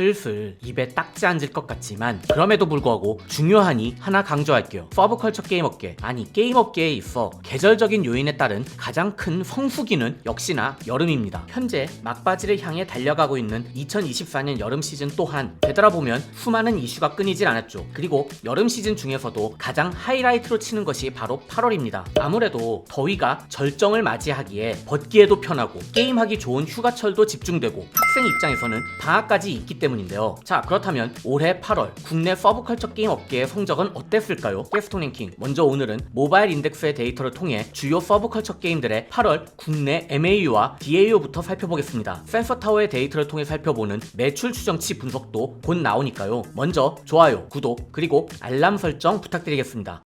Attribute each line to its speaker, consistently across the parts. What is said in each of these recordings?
Speaker 1: 슬슬 입에 딱지 앉을 것 같지만 그럼에도 불구하고 중요하니 하나 강조할게요. 서브컬처 게임 업계 아니 게임 업계에 있어 계절적인 요인에 따른 가장 큰 성수기는 역시나 여름입니다. 현재 막바지를 향해 달려가고 있는 2024년 여름 시즌 또한 되돌아보면 수많은 이슈가 끊이질 않았죠. 그리고 여름 시즌 중에서도 가장 하이라이트로 치는 것이 바로 8월입니다. 아무래도 더위가 절정을 맞이하기에 벗기에도 편하고 게임하기 좋은 휴가철도 집중되고 학생 입장에서는 방학까지 있기 때문 인데요. 자 그렇다면 올해 8월 국내 서브컬처 게임 업계의 성적은 어땠을까요? 게스통 랭킹 먼저 오늘은 모바일 인덱스의 데이터를 통해 주요 서브컬처 게임들의 8월 국내 MAU와 DAU부터 살펴보겠습니다. 센서 타워의 데이터를 통해 살펴보는 매출 추정치 분석도 곧 나오니까요. 먼저 좋아요, 구독, 그리고 알람 설정 부탁드리겠습니다.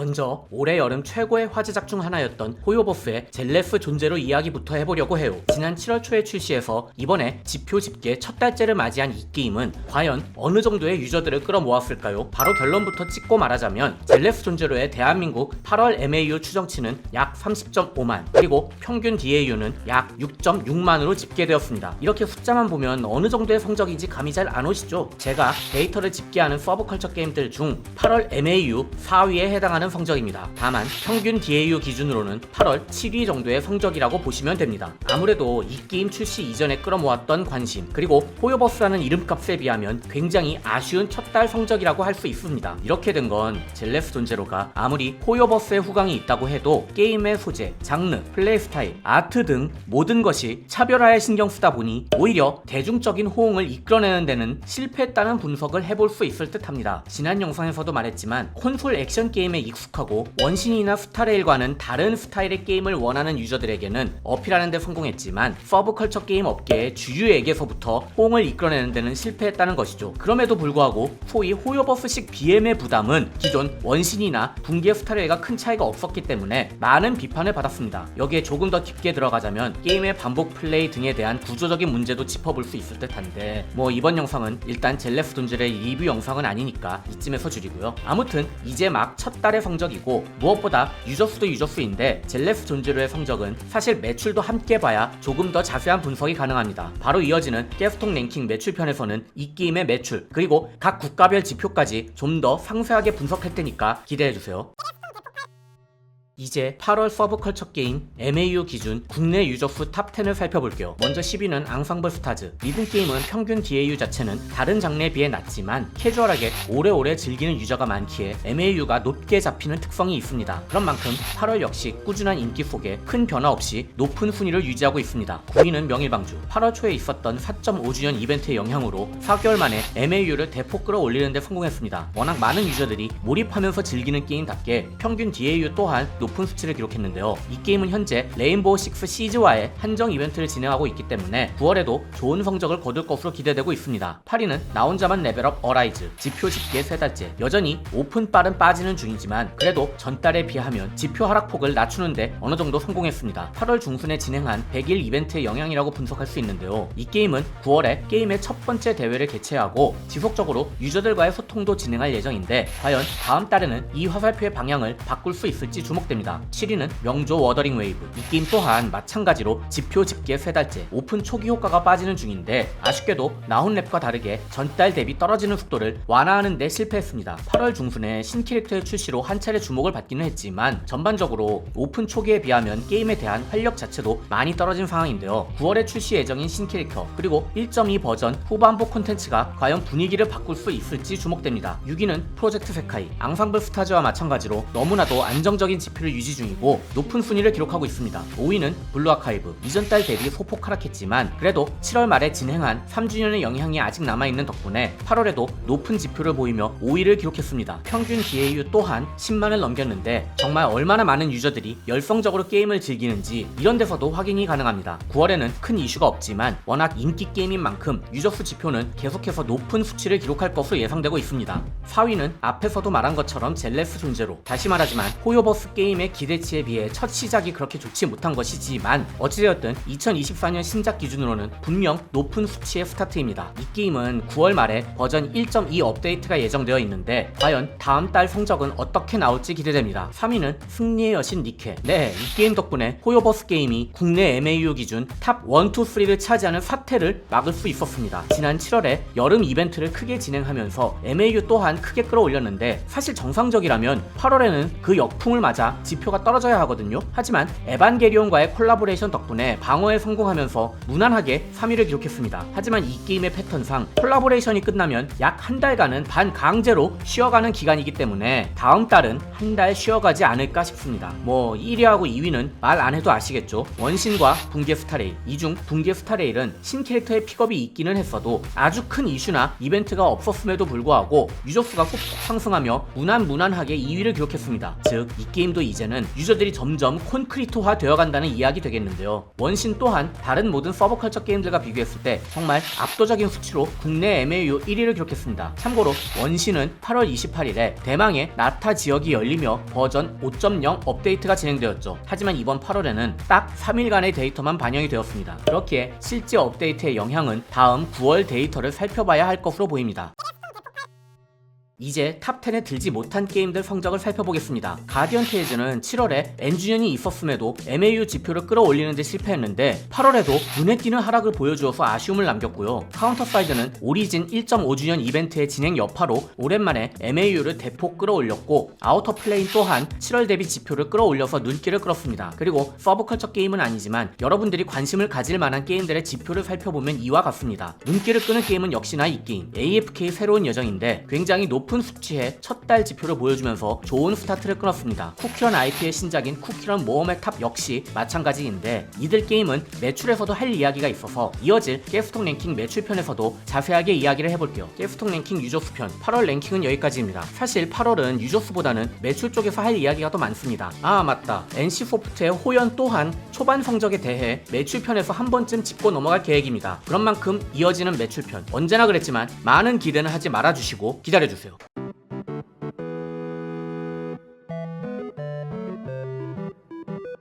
Speaker 1: 먼저 올해 여름 최고의 화제작 중 하나였던 호요버스의 젤레스 존재로 이야기부터 해보려고 해요. 지난 7월 초에 출시해서 이번에 지표 집계 첫 달째를 맞이한 이 게임은 과연 어느 정도의 유저들을 끌어모았을까요? 바로 결론부터 찍고 말하자면 젤레스 존재로의 대한민국 8월 MAU 추정치는 약 30.5만 그리고 평균 DAU는 약 6.6만으로 집계되었습니다. 이렇게 숫자만 보면 어느 정도의 성적인지 감이 잘 안 오시죠? 제가 데이터를 집계하는 서브컬처 게임들 중 8월 MAU 4위에 해당하는 성적입니다. 다만 평균 DAU 기준으로는 8월 7위 정도의 성적이라고 보시면 됩니다. 아무래도 이 게임 출시 이전에 끌어모았던 관심 그리고 호요버스라는 이름값에 비하면 굉장히 아쉬운 첫 달 성적이라고 할 수 있습니다. 이렇게 된 건 젤레스 존제로가 아무리 호요버스의 후광이 있다고 해도 게임의 소재, 장르, 플레이 스타일, 아트 등 모든 것이 차별화에 신경 쓰다 보니 오히려 대중적인 호응을 이끌어내는 데는 실패했다는 분석을 해볼 수 있을 듯 합니다. 지난 영상에서도 말했지만 콘솔 액션 게임에 익숙하고 원신이나 스타레일과는 다른 스타일의 게임을 원하는 유저들에게는 어필하는 데 성공했지만 서브컬처 게임 업계의 주류에게서부터 호응을 이끌어내는 데는 실패했다는 것이죠. 그럼에도 불구하고 소위 호요버스식 BM의 부담은 기존 원신이나 붕괴 스타레일과 큰 차이가 없었기 때문에 많은 비판을 받았습니다. 여기에 조금 더 깊게 들어가자면 게임의 반복 플레이 등에 대한 구조적인 문제도 짚어볼 수 있을 듯한데 뭐 이번 영상은 일단 젤레프 돈젤의 리뷰 영상은 아니니까 이쯤에서 줄이고요. 아무튼 이제 막 첫 달의 성적이고 무엇보다 유저수도 유저수인데 젤레프 존제로의 성적은 사실 매출도 함께 봐야 조금 더 자세한 분석이 가능합니다. 바로 이어지는 게스통 랭킹 매출편에서는 이 게임의 매출 그리고 각 국가별 지표까지 좀 더 상세하게 분석할 테니까 기대해주세요. 이제 8월 서브컬처 게임 MAU 기준 국내 유저 수 탑10을 살펴볼게요. 먼저 10위는 앙상블 스타즈. 리듬 게임은 평균 DAU 자체는 다른 장르에 비해 낮지만 캐주얼하게 오래오래 즐기는 유저가 많기에 MAU가 높게 잡히는 특성이 있습니다. 그런 만큼 8월 역시 꾸준한 인기 속에 큰 변화 없이 높은 순위를 유지하고 있습니다. 9위는 명일방주. 8월 초에 있었던 4.5주년 이벤트의 영향으로 4개월 만에 MAU를 대폭 끌어올리는 데 성공했습니다. 워낙 많은 유저들이 몰입하면서 즐기는 게임답게 평균 DAU 또한 높은 수치를 기록했는데요. 이 게임은 현재 레인보우 6 시즈와의 한정 이벤트를 진행하고 있기 때문에 9월에도 좋은 성적을 거둘 것으로 기대되고 있습니다. 8위는 나 혼자만 레벨업 어라이즈 지표 집계 세 달째 여전히 오픈 빨은 빠지는 중이지만 그래도 전달에 비하면 지표 하락폭을 낮추는데 어느 정도 성공했습니다. 8월 중순에 진행한 100일 이벤트의 영향이라고 분석할 수 있는데요. 이 게임은 9월에 게임의 첫 번째 대회를 개최하고 지속적으로 유저들과의 소통도 진행할 예정인데 과연 다음 달에는 이 화살표의 방향을 바꿀 수 있을지 주목 됩니다. 7위는 명조 워더링 웨이브. 이 게임 또한 마찬가지로 지표 집계 세 달째 오픈 초기 효과가 빠지는 중인데 아쉽게도 나온 랩과 다르게 전달 대비 떨어지는 속도를 완화하는 데 실패했습니다. 8월 중순에 신 캐릭터의 출시로 한 차례 주목을 받기는 했지만 전반적으로 오픈 초기에 비하면 게임에 대한 활력 자체도 많이 떨어진 상황인데요. 9월에 출시 예정인 신 캐릭터 그리고 1.2 버전 후반부 콘텐츠가 과연 분위기를 바꿀 수 있을지 주목됩니다. 6위는 프로젝트 세카이 앙상블 스타즈와 마찬가지로 너무나도 안정적인 지표를 유지 중이고 높은 순위를 기록하고 있습니다. 5위는 블루 아카이브 이전 달 대비 소폭 하락했지만 그래도 7월 말에 진행한 3주년의 영향이 아직 남아있는 덕분에 8월에도 높은 지표를 보이며 5위를 기록했습니다. 평균 DAU 또한 10만을 넘겼는데 정말 얼마나 많은 유저들이 열성적으로 게임을 즐기는지 이런 데서도 확인이 가능합니다. 9월에는 큰 이슈가 없지만 워낙 인기 게임인 만큼 유저 수 지표는 계속해서 높은 수치를 기록할 것으로 예상되고 있습니다. 4위는 앞에서도 말한 것처럼 젤레스 존재로 다시 말하지만 호요버스 게임 게임의 기대치에 비해 첫 시작이 그렇게 좋지 못한 것이지만 어찌되었든 2024년 신작 기준으로는 분명 높은 수치의 스타트입니다. 이 게임은 9월 말에 버전 1.2 업데이트가 예정되어 있는데 과연 다음 달 성적은 어떻게 나올지 기대됩니다. 3위는 승리의 여신 니케. 네, 이 게임 덕분에 호요버스 게임이 국내 MAU 기준 탑 1, 2, 3를 차지하는 사태를 막을 수 있었습니다. 지난 7월에 여름 이벤트를 크게 진행하면서 MAU 또한 크게 끌어올렸는데 사실 정상적이라면 8월에는 그 역풍을 맞아 지표가 떨어져야 하거든요. 하지만 에반게리온과의 콜라보레이션 덕분에 방어에 성공하면서 무난하게 3위를 기록했습니다. 하지만 이 게임의 패턴상 콜라보레이션이 끝나면 약 한 달간은 반 강제로 쉬어가는 기간이기 때문에 다음 달은 한 달 쉬어가지 않을까 싶습니다. 뭐 1위하고 2위는 말 안 해도 아시겠죠. 원신과 붕괴 스타레일. 이 중 붕괴 스타레일은 신 캐릭터의 픽업이 있기는 했어도 아주 큰 이슈나 이벤트가 없었음에도 불구하고 유저수가 훅훅 상승하며 무난무난하게 2위를 기록했습니다. 즉, 이 게임도 이 제는 유저들이 점점 콘크리트화 되어간다는 이야기 되겠는데요. 원신 또한 다른 모든 서브컬처 게임들과 비교했을 때 정말 압도적인 수치로 국내 MAU 1위를 기록했습니다. 참고로 원신은 8월 28일에 대망의 나타 지역이 열리며 버전 5.0 업데이트가 진행되었죠. 하지만 이번 8월에는 딱 3일간의 데이터만 반영이 되었습니다. 그렇기에 실제 업데이트의 영향은 다음 9월 데이터를 살펴봐야 할 것으로 보입니다. 이제 탑10에 들지 못한 게임들 성적을 살펴보겠습니다. 가디언 테이즈는 7월에 엔주년이 있었음에도 MAU 지표를 끌어올리는 데 실패했는데 8월에도 눈에 띄는 하락을 보여주어서 아쉬움을 남겼고요. 카운터 사이드는 오리진 1.5주년 이벤트의 진행 여파로 오랜만에 MAU를 대폭 끌어올렸고 아우터 플레인 또한 7월 대비 지표를 끌어올려서 눈길을 끌었습니다. 그리고 서브컬처 게임은 아니지만 여러분들이 관심을 가질 만한 게임들의 지표를 살펴보면 이와 같습니다. 눈길을 끄는 게임은 역시나 이 게임 AFK 새로운 여정인데 굉장히 높은 수치의 첫 달 지표를 보여주면서 좋은 스타트를 끊었습니다. 쿠키런 IP의 신작인 쿠키런 모험의 탑 역시 마찬가지인데 이들 게임은 매출에서도 할 이야기가 있어서 이어질 게스통 랭킹 매출편에서도 자세하게 이야기를 해볼게요. 게스통 랭킹 유저수 편 8월 랭킹은 여기까지입니다. 사실 8월은 유저수보다는 매출 쪽에서 할 이야기가 더 많습니다. 아 맞다. NC소프트의 호연 또한 초반 성적에 대해 매출편에서 한 번쯤 짚고 넘어갈 계획입니다. 그런 만큼 이어지는 매출편 언제나 그랬지만 많은 기대는 하지 말아주시고 기다려주세요.